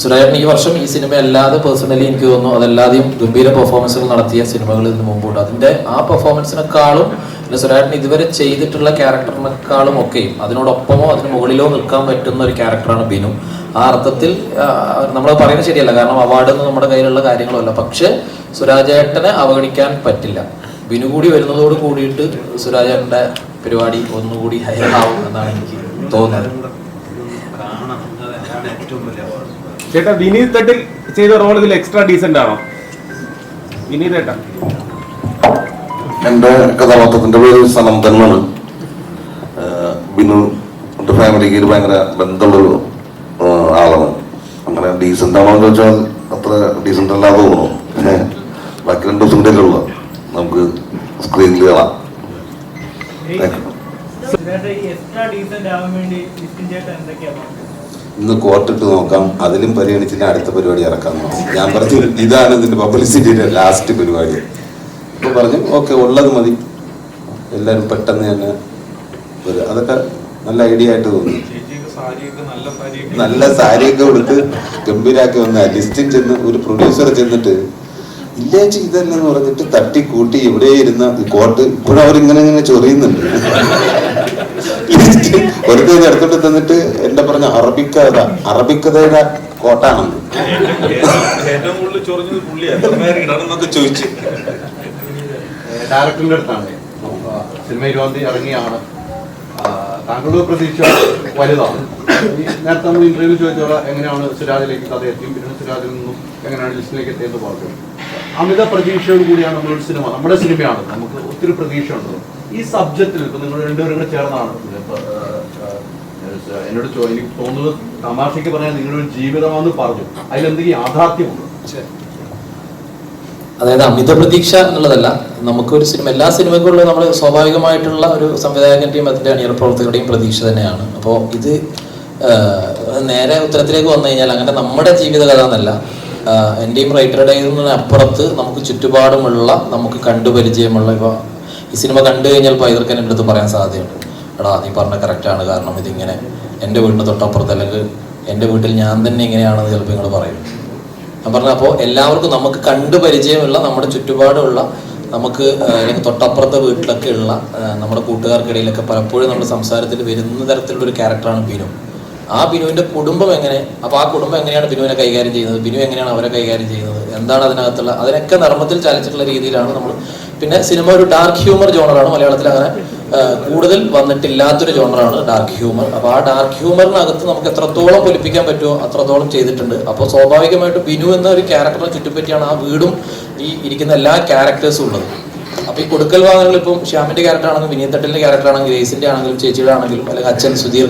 സുരാജേട്ടൻ ഈ വർഷം ഈ സിനിമ അല്ലാതെ പേഴ്സണലി എനിക്ക് തോന്നുന്നു അതല്ലാതെയും ഗംഭീര പെർഫോമൻസുകൾ നടത്തിയ സിനിമകൾ ഇതിന് മുമ്പുണ്ട്. അതിന്റെ ആ പെർഫോമൻസിനെക്കാളും സുരാജേട്ടൻ ഇതുവരെ ചെയ്തിട്ടുള്ള ക്യാരക്ടറിനെക്കാളും ഒക്കെയും അതിനോടൊപ്പമോ അതിന് മുകളിലോ നിൽക്കാൻ പറ്റുന്ന ഒരു ക്യാരക്ടറാണ് ബിനു. ആ അർത്ഥത്തിൽ നമ്മൾ പറയുന്നത് ശരിയല്ല. കാരണം അവാർഡ് നമ്മുടെ കയ്യിലുള്ള കാര്യങ്ങളല്ല. പക്ഷെ സുരാജേട്ടനെ അവഗണിക്കാൻ പറ്റില്ല. ബിനു കൂടി വരുന്നതോട് കൂടിയിട്ട് സുരാജേട്ടന്റെ പരിപാടി ഒന്നുകൂടി ഹൈറാവും എന്നാണ് എനിക്ക് തോന്നുന്നത്. ചേട്ടാ വിനീത് തട്ടിൽ ചെയ്ത റോൾ ഇതിൽ എക്സ്ട്രാ ഡീസന്റ് ആണോ? വിനീത് ഏട്ടാ എന്റെ കഥാപാത്രത്തിന്റെ പേര് സനന്ദൻ എന്നാണ് ബിനു എന്റെ ഫാമിലിക്ക് ഒരു ഭയങ്കര ബന്ധമുള്ളൊരു ആളാണ്. അങ്ങനെ ഡീസന്റ് ആണോ എന്ന് വെച്ചാൽ അത്ര ഡീസന്റ് അല്ലാതെ തോന്നുന്നു. ബാക്കി രണ്ട് ദിവസം കൂടെ ഉള്ളു. നമുക്ക് സ്ക്രീനിൽ കാണാം. എക്സ്ട്രാ ഡീസന്റ് ആവാൻ വേണ്ടി ചേട്ടൻ എന്തൊക്കെയാണ്? ഇന്ന് കോർട്ടിട്ട് നോക്കാം. അതിലും പരിഗണിച്ചിട്ട് അടുത്ത പരിപാടി ഇറക്കാൻ നോക്കാം. ഞാൻ പറഞ്ഞു ഇതാണ് ഇതിന്റെ പബ്ലിസിറ്റിയുടെ ലാസ്റ്റ് പരിപാടി. അപ്പൊ പറഞ്ഞു ഓക്കെ ഉള്ളത് മതി. എല്ലാവരും പെട്ടെന്ന് തന്നെ വരും അതൊക്കെ നല്ല ഐഡിയ ആയിട്ട് തോന്നി. നല്ല സാരിയൊക്കെ കൊടുത്ത് ഗംഭീരാക്കി വന്ന ലിസ്റ്റിൽ ചെന്ന് ഒരു പ്രൊഡ്യൂസർ ചെന്നിട്ട് ഇല്ലേ ഇതല്ലെന്ന് പറഞ്ഞിട്ട് തട്ടി കൂട്ടി ഇവിടെ ഇരുന്ന കോട്ട് ഇപ്പോഴും അവരിങ്ങനെ ഇങ്ങനെ ചൊറിയുന്നുണ്ട്. ഒരു വെറുതെ ഇത് തന്നിട്ട് എന്റെ പറഞ്ഞ അറബിക്കഥ. അറബിക്കഥയുടെ കോട്ടാണ് ഏറ്റവും കൂടുതൽ ചൊറിഞ്ഞത് പുള്ളിയാണ് ചോദിച്ചു. ഡയറക്ടറിന്റെ അടുത്താണ്. സിനിമ ഇരുപതാം തീയതി ഇറങ്ങിയാണ് താങ്കളുടെ പ്രതീക്ഷ വലുതാണ്. നേരത്തെ നമ്മൾ ഇന്റർവ്യൂ ചോദിച്ചോളാം എങ്ങനെയാണ് സുരാജിലേക്ക് കഥ എത്തിയും? പിന്നെ സുരാജിൽ നിന്നും എങ്ങനെയാണ് ലിസ്റ്റിലേക്ക് എത്തിയെന്ന് പറഞ്ഞു. അമിത പ്രതീക്ഷയോട് കൂടിയാണ് നമ്മളൊരു സിനിമ നമ്മുടെ സിനിമയാണ്. നമുക്ക് ഒത്തിരി പ്രതീക്ഷ ഉണ്ട് ഈ സബ്ജക്റ്റിൽ ഇപ്പൊ നിങ്ങൾ രണ്ടുപേരും കൂടെ ചേർന്നാണ്. എന്നോട് എനിക്ക് തോന്നുന്നത് തമാശയ്ക്ക് പറയാൻ നിങ്ങളൊരു ജീവിതമാണെന്ന് പറഞ്ഞു. അതിലെന്തെങ്കിലും യാഥാർത്ഥ്യമുണ്ട്? അതായത് അമിത പ്രതീക്ഷ എന്നുള്ളതല്ല. നമുക്കൊരു സിനിമ എല്ലാ സിനിമകളിലും നമ്മൾ സ്വാഭാവികമായിട്ടുള്ള ഒരു സംവിധായകന്റെയും അതിന്റെ അണിയറ പ്രവർത്തകരുടെയും പ്രതീക്ഷ തന്നെയാണ്. അപ്പോൾ ഇത് നേരെ ഉത്തരത്തിലേക്ക് വന്നു കഴിഞ്ഞാൽ അങ്ങനെ നമ്മുടെ ജീവിതകഥ എന്നല്ല. എന്റെയും റൈറ്ററുടെയും അപ്പുറത്ത് നമുക്ക് ചുറ്റുപാടുമുള്ള നമുക്ക് കണ്ടുപരിചയമുള്ള ഇപ്പോൾ ഈ സിനിമ കണ്ടു കഴിഞ്ഞാൽ പൈതൃക്കൻ എന്റെ അടുത്ത് പറയാൻ സാധ്യതയുണ്ട്. എടാ നീ പറഞ്ഞ കറക്റ്റാണ് കാരണം ഇതിങ്ങനെ എന്റെ വീടിന് തൊട്ടപ്പുറത്ത് അല്ലെങ്കിൽ എന്റെ വീട്ടിൽ ഞാൻ തന്നെ ഇങ്ങനെയാണെന്ന് ചിലപ്പോൾ നിങ്ങൾ പറയും. ഞാൻ പറഞ്ഞ അപ്പോൾ എല്ലാവർക്കും നമുക്ക് കണ്ടു പരിചയമുള്ള നമ്മുടെ ചുറ്റുപാടുമുള്ള നമുക്ക് അല്ലെങ്കിൽ തൊട്ടപ്പുറത്തെ വീട്ടിലൊക്കെ ഉള്ള നമ്മുടെ കൂട്ടുകാർക്കിടയിലൊക്കെ പലപ്പോഴും നമ്മുടെ സംസാരത്തിൽ വരുന്ന തരത്തിലുള്ള ഒരു ക്യാരക്ടറാണ് ബിനു. ആ ബിനുവിന്റെ കുടുംബം എങ്ങനെ അപ്പോൾ ആ കുടുംബം എങ്ങനെയാണ് ബിനുവിനെ കൈകാര്യം ചെയ്യുന്നത്? ബിനു എങ്ങനെയാണ് അവരെ കൈകാര്യം ചെയ്യുന്നത്? എന്താണ് അതിനകത്തുള്ള അതിനൊക്കെ നർമ്മത്തിൽ ചലിച്ചിട്ടുള്ള രീതിയിലാണ് നമ്മൾ പിന്നെ സിനിമ ഒരു ഡാർക്ക് ഹ്യൂമർ ജോണറാണ് മലയാളത്തിൽ അങ്ങനെ കൂടുതൽ വന്നിട്ടില്ലാത്തൊരു ജോണറാണ് ഡാർക്ക് ഹ്യൂമർ അപ്പൊ ആ ഡാർക്ക് ഹ്യൂമറിനകത്ത് നമുക്ക് എത്രത്തോളം പൊലിപ്പിക്കാൻ പറ്റുമോ അത്രത്തോളം ചെയ്തിട്ടുണ്ട്. അപ്പോൾ സ്വാഭാവികമായിട്ടും ബിനു എന്ന ഒരു ക്യാരക്ടറിനെ ചുറ്റിപ്പറ്റിയാണ് ആ വീടും ഈ ഇരിക്കുന്ന എല്ലാ ക്യാരക്ടേഴ്സും ഉള്ളത്. അപ്പൊ ഈ കൊടുക്കൽ വാഹനങ്ങൾ ഇപ്പം ശ്യാമിന്റെ ക്യാരക്ടർ ആണെങ്കിലും വിനീത് ക്യാരക്ടർ ആണെങ്കിലും ഗ്രേസിന്റെ ആണെങ്കിലും ചേച്ചിയുടെ ആണെങ്കിലും അല്ലെങ്കിൽ അച്ഛൻ സുധീർ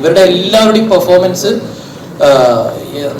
ഇവരുടെ എല്ലാവരുടെയും പെർഫോമൻസ്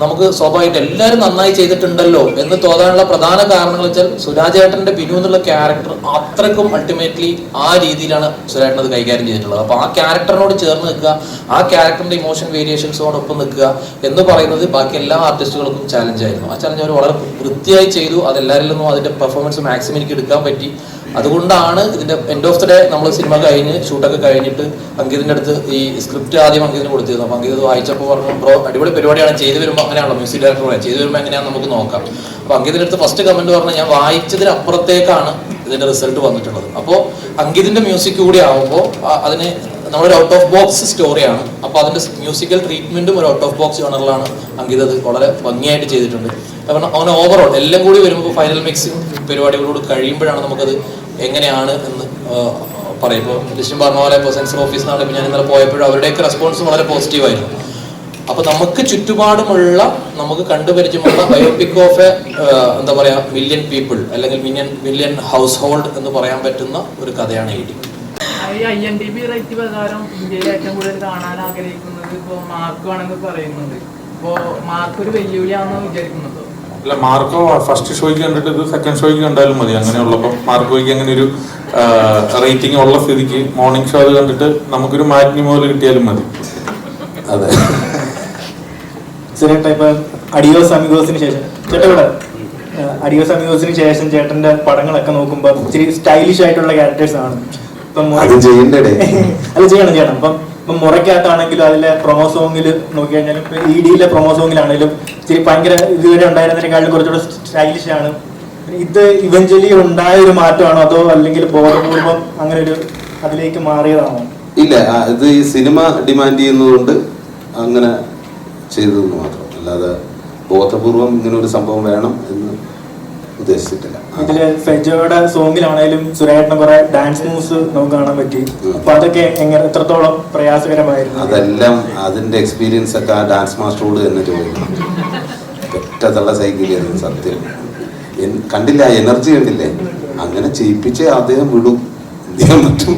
നമുക്ക് സ്വാഭാവികമായിട്ട് എല്ലാവരും നന്നായി ചെയ്തിട്ടുണ്ടല്ലോ എന്ന് തോന്നാനുള്ള പ്രധാന കാരണങ്ങൾ വെച്ചാൽ സുരാജേട്ടന്റെ ബിനു എന്നുള്ള ക്യാരക്ടർ അത്രക്കും അൾട്ടിമേറ്റ്ലി ആ രീതിയിലാണ് സുരാജേട്ടൻ അത് കൈകാര്യം ചെയ്തിട്ടുള്ളത്. അപ്പോൾ ആ ക്യാരക്ടറിനോട് ചേർന്ന് നിൽക്കുക ആ ക്യാരക്ടറിന്റെ ഇമോഷൻ വേരിയേഷൻസോടൊപ്പം നിൽക്കുക എന്ന് പറയുന്നത് ബാക്കി എല്ലാ ആർട്ടിസ്റ്റുകൾക്കും ചാലഞ്ചായിരുന്നു ആ ചാലഞ്ച് അവർ വളരെ വൃത്തിയായി ചെയ്തു. അതെല്ലാവരിൽ നിന്നും അതിന്റെ പെർഫോമൻസ് മാക്സിമം എനിക്ക് എടുക്കാൻ പറ്റി. അതുകൊണ്ടാണ് ഇതിന്റെ എൻഡ് ഓഫ് ദ ഡേ നമ്മൾ സിനിമ കഴിഞ്ഞ് ഷൂട്ടൊക്കെ കഴിഞ്ഞിട്ട് അങ്കിതിന്റെ അടുത്ത് ഈ സ്ക്രിപ്റ്റ് ആദ്യം അങ്കിതിന് കൊടുത്തിരുന്നു. അപ്പൊ അങ്കിത് വായിച്ചപ്പോൾ പറഞ്ഞു ബ്രോ അടിപൊളി പരിപാടിയാണ്. ചെയ്തു വരുമ്പോൾ അങ്ങനെയാണല്ലോ മ്യൂസിക് ഡയറക്ടർ ചെയ്തു വരുമ്പോൾ എങ്ങനെയാണെന്ന് നമുക്ക് നോക്കാം. അപ്പൊ അങ്കിതിന്റെ അടുത്ത് ഫസ്റ്റ് കമന്റ് പറഞ്ഞു ഞാൻ വായിച്ചതിന് അപ്പുറത്തേക്കാണ് ഇതിന്റെ റിസൾട്ട് വന്നിട്ടുള്ളത്. അപ്പോൾ അങ്കിതിന്റെ മ്യൂസിക് കൂടി ആവുമ്പോൾ അതിന് നമ്മളൊരു ഔട്ട് ഓഫ് ബോക്സ് സ്റ്റോറിയാണ് അപ്പോൾ അതിന്റെ മ്യൂസിക്കൽ ട്രീറ്റ്മെന്റും ഒരു ഔട്ട് ഓഫ് ബോക്സ് ജോണറിലാണ് അത് വളരെ ഭംഗിയായിട്ട് ചെയ്തിട്ടുണ്ട്. കാരണം അവൻ ഓവറോൾ എല്ലാം കൂടി വരുമ്പോൾ ഫൈനൽ മിക്സ് പരിപാടികളോട് കഴിയുമ്പോഴാണ് നമുക്കത് എങ്ങനെയാണ് എന്ന് പറയും. ഇപ്പോൾ ലക്ഷ്യം പറഞ്ഞ പോലെ ഇപ്പോൾ സെൻസർ ഓഫീസിനാണ് ഞാൻ ഇന്നലെ പോയപ്പോഴും അവരുടെയൊക്കെ റെസ്പോൺസ് വളരെ പോസിറ്റീവായിരുന്നു അപ്പൊ നമുക്ക് ചുറ്റുപാടുമുള്ള നമുക്ക് കണ്ടുപരിചയമുള്ള ബയോപിക് ഓഫ് എ എന്താ പറയാ മില്യൺ പീപ്പിൾ അല്ലെങ്കിൽ മില്യൺ മില്യൺ ഹൗസ് ഹോൾഡ് എന്ന് പറയാൻ പറ്റുന്ന ഒരു കഥയാണ് എ ഡി. ഈ I M D B rate പ്രകാരം ഇന്ത്യയിൽ ഏറ്റവും കൂടുതൽ കാണാൻ ആഗ്രഹിക്കുന്നത് ഇപ്പോ മാർക്ക് ആണെന്ന് പറയുന്നുണ്ട്. ഇപ്പോ മാർക്ക് ഒരു വെല്ലുവിളിയാണെന്ന് വിചാരിക്കുന്നുണ്ടോ അല്ല മാർക്കോ ഫസ്റ്റ് ഷോയ്ക്ക് കണ്ടിട്ട് ഇത് സെക്കൻഡ് ഷോയ്ക്ക് കണ്ടാലും മതി. അങ്ങനെയുള്ളപ്പോൾ മാർക്കോയ്ക്ക് അങ്ങനെ ഒരു റേറ്റിംഗ് ഉള്ള സ്ഥിതിക്ക് മോർണിംഗ് ഷോ അത് കണ്ടിട്ട് നമുക്കൊരു മാറ്റിനി മുതൽ കിട്ടിയാലും മതി. അതെ. ചേട്ടാ ഇപ്പൊ അഡിയോസ് അമിഗോസിന് ശേഷം. ചേട്ടാ ഇവിടെ അഡിയോസ് അമിഗോസിന് ശേഷം ചേട്ടന്റെ പടങ്ങളൊക്കെ നോക്കുമ്പോൾ ഇച്ചിരി സ്റ്റൈലിഷ് ആയിട്ടുള്ള ക്യാരക്ടേഴ്സ് ആണ്. അത് ചെയ്യണ്ടേ ചെയ്യണം ചെയ്യണം. ഇപ്പം ഇപ്പം മുറയ്ക്കകത്താണെങ്കിലും അതിലെ പ്രൊമോ സോങ്ങിൽ നോക്കി കഴിഞ്ഞാലും ഇപ്പൊ ഇ ഡിയിലെ പ്രൊമോ സോങ്ങിലാണെങ്കിലും ഇച്ചിരി ഭയങ്കര ഇതുവരെ ഉണ്ടായിരുന്നതിനേക്കാളും കുറച്ചുകൂടെ സ്റ്റൈലിഷ് ആണ്. ഇത് ഇവഞ്ചലി ഉണ്ടായ ഒരു മാറ്റമാണോ? അതോ അല്ലെങ്കിൽ ബോധപൂർവം അങ്ങനെ ഒരു അതിലേക്ക് മാറിയതാണോ? ഇല്ല ഇത് ഈ സിനിമ ഡിമാൻഡ് ചെയ്യുന്നതുകൊണ്ട് അങ്ങനെ ചെയ്തതെന്ന് മാത്രം. അല്ലാതെ ബോധപൂർവം ഇങ്ങനെ ഒരു സംഭവം വേണം എന്ന് ഉദ്ദേശിച്ചിട്ടില്ല. ഇതിൽ ഫെജോയുടെ സോങ്ങിലാണേലും സുരേട്ടന് കുറെ ഡാൻസ് മൂവ്സ് നമുക്ക് കാണാൻ പറ്റി. അപ്പൊ അതൊക്കെ എങ്ങനെ എത്രത്തോളം പ്രയാസകരമായിരുന്നു? അതെല്ലാം അതിന്റെ എക്സ്പീരിയൻസ് ഒക്കെ ആ ഡാൻസ് മാസ്റ്ററോട് തന്നെ ചോദിക്കണം. ഒറ്റത്തുള്ള സൈക്കിളായിരുന്നു സത്യം? കണ്ടില്ല എനർജി കണ്ടില്ലേ? അങ്ങനെ ചെയ്യിപ്പിച്ച് അദ്ദേഹം വിടും. അദ്ദേഹം പറ്റും?